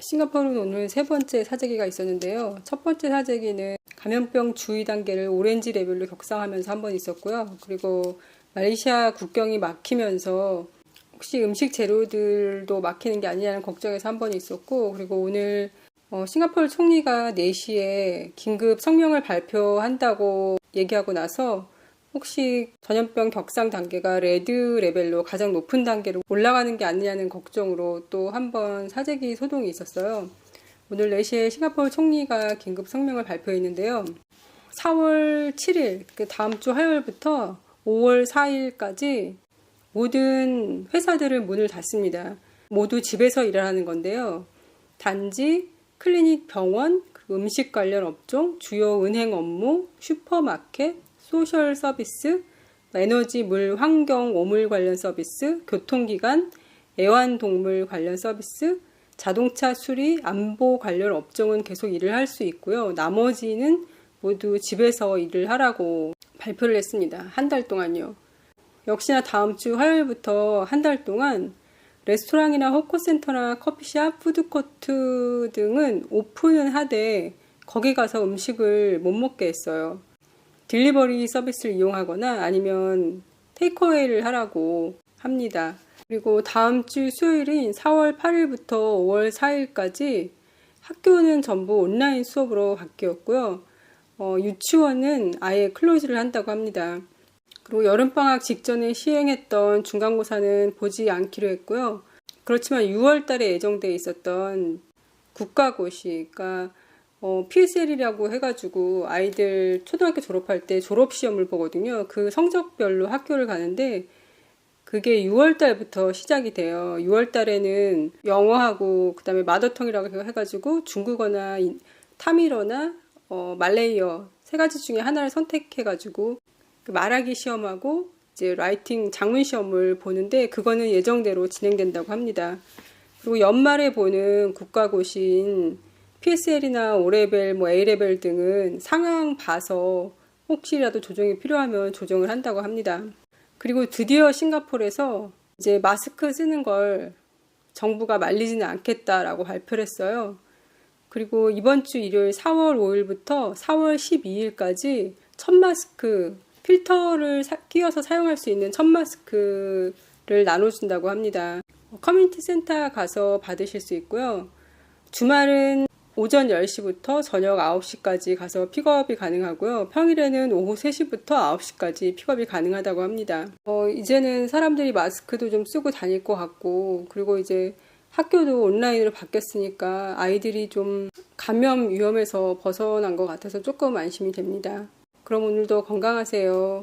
싱가포르는 오늘 세 번째 사재기가 있었는데요. 첫 번째 사재기는 감염병 주의 단계를 오렌지 레벨로 격상하면서 한 번 있었고요. 그리고 말레이시아 국경이 막히면서 혹시 음식 재료들도 막히는 게 아니냐는 걱정에서 한 번 있었고, 그리고 오늘 어, 싱가포르 총리가 4시에 긴급 성명을 발표한다고 얘기하고 나서 혹시 전염병 격상 단계가 레드 레벨로 가장 높은 단계로 올라가는 게 아니냐는 걱정으로 또 한 번 사재기 소동이 있었어요. 오늘 4시에 싱가포르 총리가 긴급 성명을 발표했는데요. 4월 7일, 그 다음 주 화요일부터 5월 4일까지 모든 회사들은 문을 닫습니다. 모두 집에서 일을 하는 건데요. 단지 클리닉, 병원, 그리고 음식 관련 업종, 주요 은행 업무, 슈퍼마켓, 소셜 서비스, 에너지, 물, 환경, 오물 관련 서비스, 교통기관, 애완동물 관련 서비스, 자동차 수리, 안보 관련 업종은 계속 일을 할 수 있고요. 나머지는 모두 집에서 일을 하라고 발표를 했습니다. 한 달 동안요. 역시나 다음 주 화요일부터 한 달 동안 레스토랑이나 호커센터나 커피숍, 푸드코트 등은 오픈은 하되 거기 가서 음식을 못 먹게 했어요. 딜리버리 서비스를 이용하거나 아니면 테이크어웨이를 하라고 합니다. 그리고 다음 주 수요일인 4월 8일부터 5월 4일까지 학교는 전부 온라인 수업으로 바뀌었고요. 어, 유치원은 아예 클로즈를 한다고 합니다. 그리고 여름방학 직전에 시행했던 중간고사는 보지 않기로 했고요. 그렇지만 6월 달에 예정돼 있었던 국가고시, 그러니까 어, PSL이라고 해가지고 아이들 초등학교 졸업할 때 졸업시험을 보거든요. 그 성적별로 학교를 가는데 그게 6월 달부터 시작이 돼요. 6월 달에는 영어하고 그다음에 마더텅이라고 해가지고 중국어나 타밀어나 어, 말레이어 세 가지 중에 하나를 선택해가지고 그 말하기 시험하고 이제 라이팅 장문 시험을 보는데 그거는 예정대로 진행된다고 합니다. 그리고 연말에 보는 국가고시인 PSL이나 O레벨, 뭐 A레벨 등은 상황 봐서 혹시라도 조정이 필요하면 조정을 한다고 합니다. 그리고 드디어 싱가포르에서 이제 마스크 쓰는 걸 정부가 말리지는 않겠다라고 발표를 했어요. 그리고 이번 주 일요일 4월 5일부터 4월 12일까지 첫 마스크 필터를 사, 끼워서 사용할 수 있는 첫 마스크를 나눠준다고 합니다. 커뮤니티 센터 가서 받으실 수 있고요. 주말은 오전 10시부터 저녁 9시까지 가서 픽업이 가능하고요. 평일에는 오후 3시부터 9시까지 픽업이 가능하다고 합니다. 어, 이제는 사람들이 마스크도 좀 쓰고 다닐 것 같고, 그리고 이제 학교도 온라인으로 바뀌었으니까 아이들이 좀 감염 위험에서 벗어난 것 같아서 조금 안심이 됩니다. 그럼 오늘도 건강하세요.